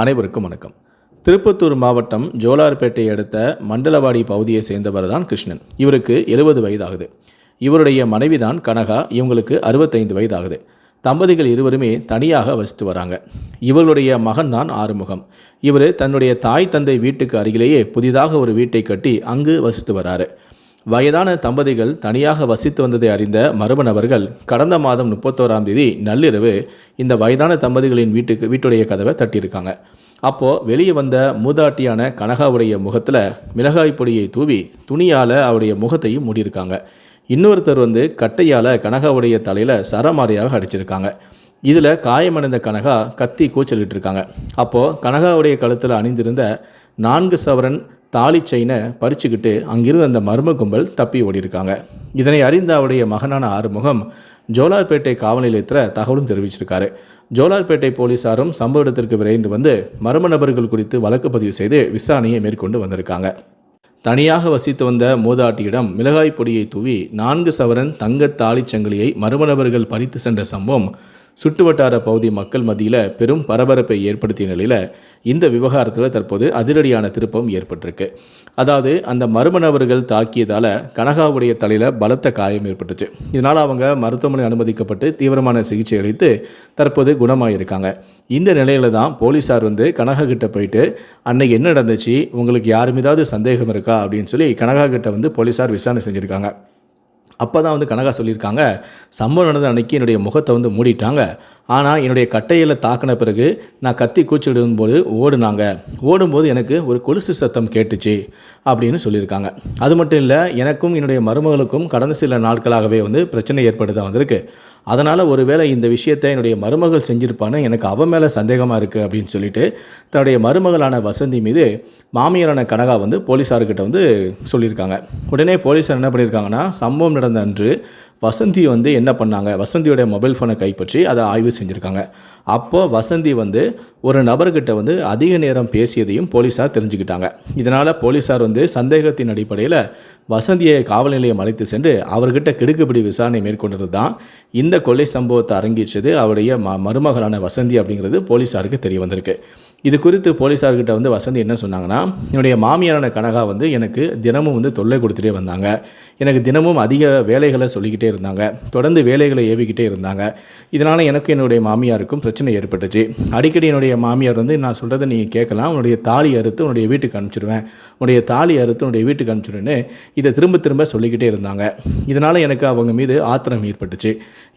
அனைவருக்கும் வணக்கம். திருப்பத்தூர் மாவட்டம் ஜோலார்பேட்டையை அடுத்த மண்டலவாடி பகுதியை சேர்ந்தவர் தான் கிருஷ்ணன். இவருக்கு எழுபது வயதாகுது. இவருடைய மனைவிதான் கனகா. இவங்களுக்கு அறுபத்தைந்து வயதாகுது. தம்பதிகள் இருவருமே தனியாக வசித்து வராங்க. இவர்களுடைய மகன் தான் ஆறுமுகம். இவர் தன்னுடைய தாய் தந்தை வீட்டுக்கு அருகிலேயே புதிதாக ஒரு வீட்டை கட்டி அங்கு வசித்து வராரு. வயதான தம்பதிகள் தனியாக வசித்து வந்ததை அறிந்த மர்ம நபர்கள் கடந்த மாதம் முப்பத்தோராம் தேதி நள்ளிரவு இந்த வயதான தம்பதிகளின் வீட்டுக்கு வீட்டுடைய கதவை தட்டியிருக்காங்க. அப்போது வெளியே வந்த மூதாட்டியான கனகாவுடைய முகத்தில் மிளகாய் பொடியை தூவி துணியால் அவருடைய முகத்தையும் மூடியிருக்காங்க. இன்னொருத்தர் வந்து கட்டையால் கனகாவுடைய தலையில் சரமாரியாக அடிச்சிருக்காங்க. இதில் காயமடைந்த கனகா கத்தி கூச்சலிட்டு இருக்காங்க அப்போது கனகாவுடைய கழுத்தில் அணிந்திருந்த நான்கு சவரன் தாலி செயினை பறிச்சுக்கிட்டு அங்கிருந்த அந்த மர்ம கும்பல் தப்பி ஓடியிருக்காங்க. இதனை அறிந்த அவருடைய மகனான ஆறுமுகம் ஜோலார்பேட்டை காவல் நிலையத்தில் தகவலும் தெரிவிச்சிருக்காரு. ஜோலார்பேட்டை போலீசாரும் சம்பவ இடத்திற்கு விரைந்து வந்து மர்ம நபர்கள் குறித்து வழக்கு பதிவு செய்து விசாரணையை மேற்கொண்டு வந்திருக்காங்க. தனியாக வசித்து வந்த மூதாட்டியிடம் மிளகாய் பொடியை தூவி நான்கு சவரன் தங்கத் தாலிச்சங்கிலியை மர்ம நபர்கள் பறித்து சென்ற சம்பவம் சுற்றுவட்டார பகுதி மக்கள் மத்தியில் பெரும் பரபரப்பை ஏற்படுத்திய நிலையில் இந்த விவகாரத்தில் தற்போது அதிரடியான திருப்பம் ஏற்பட்டிருக்கு. அதாவது அந்த மர்ம நபர்கள் தாக்கியதால் கனகாவுடைய தலையில் பலத்த காயம் ஏற்பட்டுச்சு. இதனால் அவங்க மருத்துவமனை அனுமதிக்கப்பட்டு தீவிரமான சிகிச்சை அளித்து தற்போது குணமாயிருக்காங்க. இந்த நிலையில தான் போலீஸார் வந்து கனகா கிட்ட போயிட்டு அன்னைக்கு என்ன நடந்துச்சு? உங்களுக்கு யார் மீதாவது சந்தேகம் இருக்கா? அப்படின்னு சொல்லி கனகா கிட்ட வந்து போலீஸார் விசாரணை செஞ்சுருக்காங்க. அப்போ தான் வந்து கனகா சொல்லியிருக்காங்க சம்பவம் நடந்த அன்னைக்கு என்னுடைய முகத்தை வந்து மூடிட்டாங்க. ஆனால் என்னுடைய கட்டையில் தாக்கின பிறகு நான் கத்தி கூச்சலிடும்போது ஓடுனாங்க. ஓடும்போது எனக்கு ஒரு கொலுசு சத்தம் கேட்டுச்சு அப்படின்னு சொல்லியிருக்காங்க. அது மட்டும் இல்லை எனக்கும் என்னுடைய மருமகளுக்கும் கடந்த சில நாட்களாகவே வந்து பிரச்சனை ஏற்பட்டு வந்திருக்கு. அதனால் ஒருவேளை இந்த விஷயத்தை என்னுடைய மருமகள் செஞ்சிருப்பான்னு எனக்கு அவன் மேலே சந்தேகமாக இருக்குது அப்படின்னு சொல்லிட்டு தன்னுடைய மருமகளான வசந்தி மீது மாமியாரான கனகா வந்து போலீஸார்கிட்ட வந்து சொல்லியிருக்காங்க. உடனே போலீஸார் என்ன பண்ணியிருக்காங்கன்னா சம்பவம் நடந்த அன்று வசந்தி வந்து என்ன பண்ணாங்க? வசந்தியோடைய மொபைல் ஃபோனை கைப்பற்றி அதை ஆய்வு செஞ்சுருக்காங்க. அப்போது வசந்தி வந்து ஒரு நபர்கிட்ட வந்து அதிக நேரம் பேசியதையும் போலீஸார் தெரிஞ்சுக்கிட்டாங்க. இதனால் போலீஸார் வந்து சந்தேகத்தின் அடிப்படையில் வசந்தியை காவல் நிலையம் அழைத்து சென்று அவர்கிட்ட கிடுக்குப்பிடி விசாரணை மேற்கொண்டது தான். இந்த கொள்ளை சம்பவத்தை அரங்கிச்சது அவருடைய ம மருமகளான வசந்தி அப்படிங்கிறது போலீஸாருக்கு தெரிய வந்திருக்கு. இது குறித்து போலீஸார்கிட்ட வந்து வசந்தி என்ன சொன்னாங்கன்னா என்னுடைய மாமியாரான கனகா வந்து எனக்கு தினமும் வந்து தொல்லை கொடுத்துட்டே வந்தாங்க. எனக்கு தினமும் அதிக வேலைகளை சொல்லிக்கிட்டே இருந்தாங்க. தொடர்ந்து வேலைகளை ஏவிக்கிட்டே இருந்தாங்க. இதனால் எனக்கு என்னுடைய மாமியாருக்கும் பிரச்சனை ஏற்பட்டுச்சு. அடிக்கடி என்னுடைய மாமியார் வந்து நான் சொல்கிறத நீங்கள் கேட்கலாம். உன்னுடைய தாலி அறுத்து உன்னுடைய வீட்டுக்கு அனுப்பிச்சிடுவேன் உன்னுடைய தாலி அறுத்து உன்னுடைய வீட்டுக்கு அனுப்பிச்சிடுன்னு இதை திரும்ப திரும்ப சொல்லிக்கிட்டே இருந்தாங்க. இதனால் எனக்கு அவங்க மீது ஆத்திரம் ஏற்பட்டுச்சு.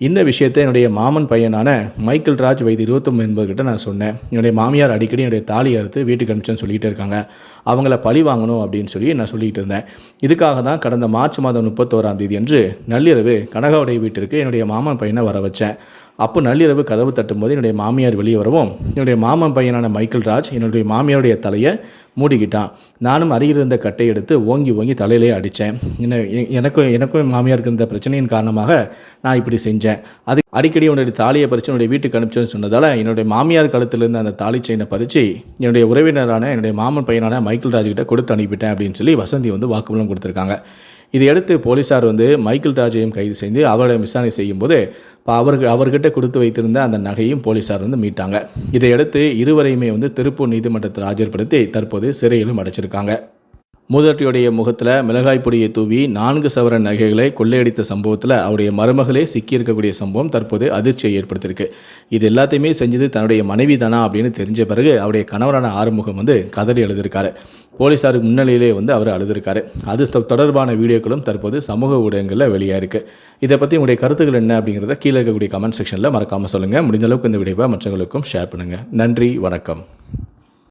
இந்த விஷயத்தை என்னுடைய மாமன் பையனான மைக்கேல் ராஜ் வயது இருபத்தொம்பது என்பதுகிட்ட நான் சொன்னேன். என்னுடைய மாமியார் அடிக்கடி என்னுடைய தாலி அறுத்து வீட்டுக்கு அனுப்பிச்சேன்னு சொல்லிகிட்டே இருக்காங்க. அவங்கள பழி வாங்கணும் அப்படின்னு சொல்லி நான் சொல்லிக்கிட்டு இருந்தேன். இதுக்காக தான் கடந்த மார்ச் மாதம் முப்பத்தோராம் தேதி அன்று நள்ளிரவு கனகாவுடைய வீட்டிற்கு என்னுடைய மாமன் பையனை வர வச்சேன். அப்போ நள்ளிரவு கதவு தட்டும்போது என்னுடைய மாமியார் வெளியே வரவும். என்னுடைய மாமன் பையனான மைக்கேல் ராஜ் என்னுடைய மாமியாருடைய தலையை மூடிக்கிட்டான். நானும் அருகில் இருந்த கட்டை எடுத்து ஓங்கி ஓங்கி தலையிலே அடித்தேன். என்ன எ- எனக்கும் எனக்கும் மாமியாருக்கு இருந்த பிரச்சனையின் காரணமாக நான் இப்படி செஞ்சேன். அது அடிக்கடி உன்னுடைய தாலியை பறித்து என்னுடைய வீட்டுக்கு அனுப்பிச்சோன்னு சொன்னதால் என்னுடைய மாமியார் கழுத்தில் அந்த தாலி செயினை பறித்து என்னுடைய உறவினரான என்னுடைய மாமன் பையனான மைக்கேல் ராஜ்கிட்ட கொடுத்து அனுப்பிட்டேன் அப்படின்னு சொல்லி வசந்தி வந்து வாக்குமூலம் கொடுத்துருக்காங்க. இதையடுத்து போலீசார் வந்து மைக்கேல் ராஜையும் கைது செய்து அவரை விசாரணை செய்யும்போது இப்போ அவருக்கு அவர்கிட்ட கொடுத்து வைத்திருந்த அந்த நகையும் போலீசார் வந்து மீட்டாங்க. இதையடுத்து இருவரையுமே வந்து திருப்பூர் நீதிமன்றத்தில் ஆஜர்படுத்தி தற்போது சிறையிலும் அடைச்சிருக்காங்க. மூதாட்டியுடைய முகத்தில் மிளகாய் பொடியை தூவி நான்கு சவரன் நகைகளை கொள்ளையடித்த சம்பவத்தில் அவருடைய மருமகளே சிக்கியிருக்கக்கூடிய சம்பவம் தற்போது அதிர்ச்சியை ஏற்படுத்தியிருக்கு. இது எல்லாத்தையுமே செஞ்சது தன்னுடைய மனைவி தானா அப்படின்னு தெரிஞ்ச பிறகு அவருடைய கணவரான ஆறுமுகம் வந்து கதறி எழுதியிருக்காரு போலீஸாருக்கு முன்னிலையிலே வந்து அவர் அழுதுருக்காரு. அது தொடர்பான வீடியோக்களும் தற்போது சமூக ஊடகங்களில் வெளியாக இருக்குது இதை பற்றி உங்களுடைய கருத்துக்கள் என்ன அப்படிங்கிறத கீழே இருக்கக்கூடிய கமெண்ட் செக்ஷனில் மறக்காமல் சொல்லுங்கள் முடிந்த அளவுக்கு இந்த வீடியோவை மற்றவங்களுக்கும் ஷேர் பண்ணுங்கள் நன்றி வணக்கம்.